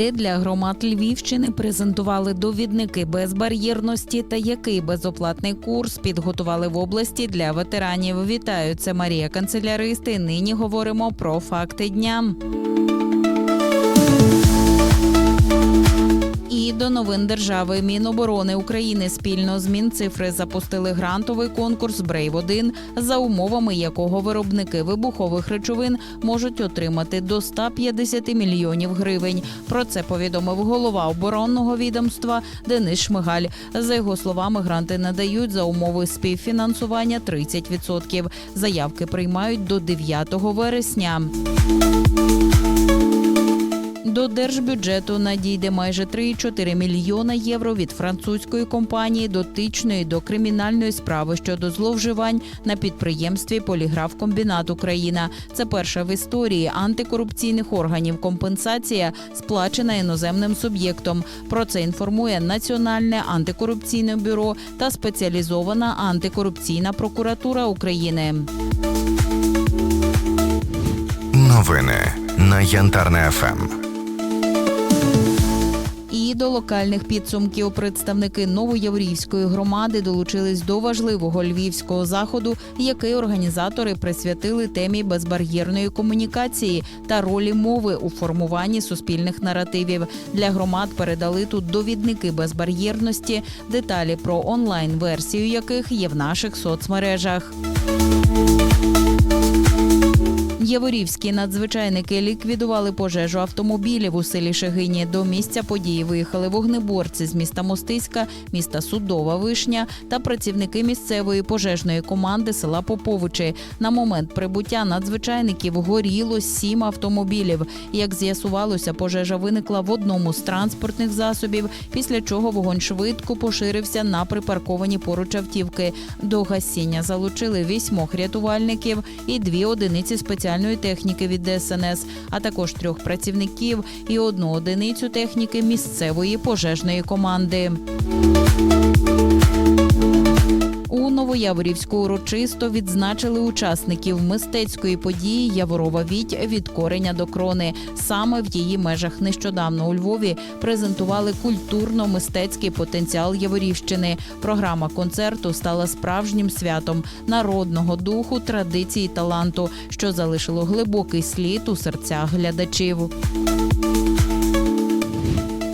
де для громад Львівщини презентували довідники безбар'єрності та який безоплатний курс підготували в області для ветеранів. Вітаю, це Марія Канцеляристи. Нині говоримо про факти дня. Новин держави Міноборони України спільно з Мінцифри запустили грантовий конкурс Брейв 1 за умовами якого виробники вибухових речовин можуть отримати до 150 мільйонів гривень. Про це повідомив голова оборонного відомства Денис Шмигаль. За його словами, гранти надають за умови співфінансування 30%. Заявки приймають до 9 вересня. До держбюджету надійде майже 3,4 мільйона євро від французької компанії, дотичної до кримінальної справи щодо зловживань на підприємстві Поліграф Комбінат Україна. Це перша в історії антикорупційних органів компенсація, сплачена іноземним суб'єктом. Про це інформує Національне антикорупційне бюро та спеціалізована антикорупційна прокуратура України. Новини на Янтарне ФМ. До локальних підсумків представники Новояврівської громади долучились до важливого львівського заходу, який організатори присвятили темі безбар'єрної комунікації та ролі мови у формуванні суспільних наративів. Для громад передали тут довідники безбар'єрності, деталі про онлайн-версію яких є в наших соцмережах. Яворівські надзвичайники ліквідували пожежу автомобілів у селі Шегині. До місця події виїхали вогнеборці з міста Мостиська, міста Судова Вишня та працівники місцевої пожежної команди села Поповичі. На момент прибуття надзвичайників горіло сім автомобілів. Як з'ясувалося, пожежа виникла в одному з транспортних засобів, після чого вогонь швидко поширився на припарковані поруч автівки. До гасіння залучили вісьмох рятувальників і дві одиниці спеціальної техніки від ДСНС, а також трьох працівників і одну одиницю техніки місцевої пожежної команди. Новояворівську урочисто відзначили учасників мистецької події Яворова Віть від кореня до крони. Саме в її межах нещодавно у Львові презентували культурно-мистецький потенціал Яворівщини. Програма концерту стала справжнім святом народного духу, традиції таланту, що залишило глибокий слід у серцях глядачів.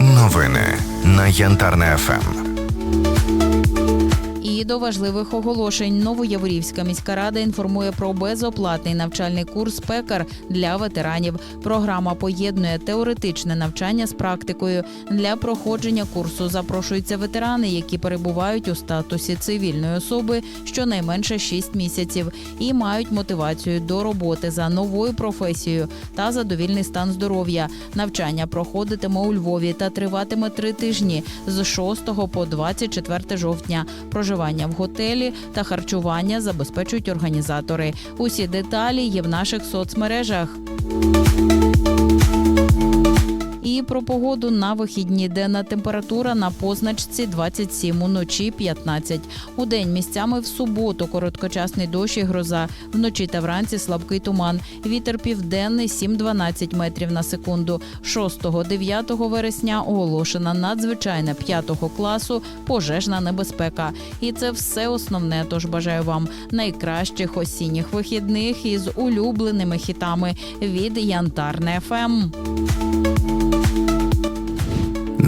Новини на Янтарне ФМ. До важливих оголошень Новояворівська міська рада інформує про безоплатний навчальний курс пекар для ветеранів. Програма поєднує теоретичне навчання з практикою. Для проходження курсу запрошуються ветерани, які перебувають у статусі цивільної особи щонайменше 6 місяців і мають мотивацію до роботи за новою професією та задовільний стан здоров'я. Навчання проходитиме у Львові та триватиме три тижні з 6 по 24 жовтня. Проживання в готелі та харчування забезпечують організатори. Усі деталі є в наших соцмережах. Про погоду на вихідні, денна температура на позначці 27, уночі 15. У день місцями в суботу короткочасний дощ і гроза. Вночі та вранці слабкий туман. Вітер південний 7-12 метрів на секунду. 6-9 вересня оголошена надзвичайна 5 класу пожежна небезпека. І це все основне. Тож бажаю вам найкращих осінніх вихідних із улюбленими хітами від Янтарне. ФМ.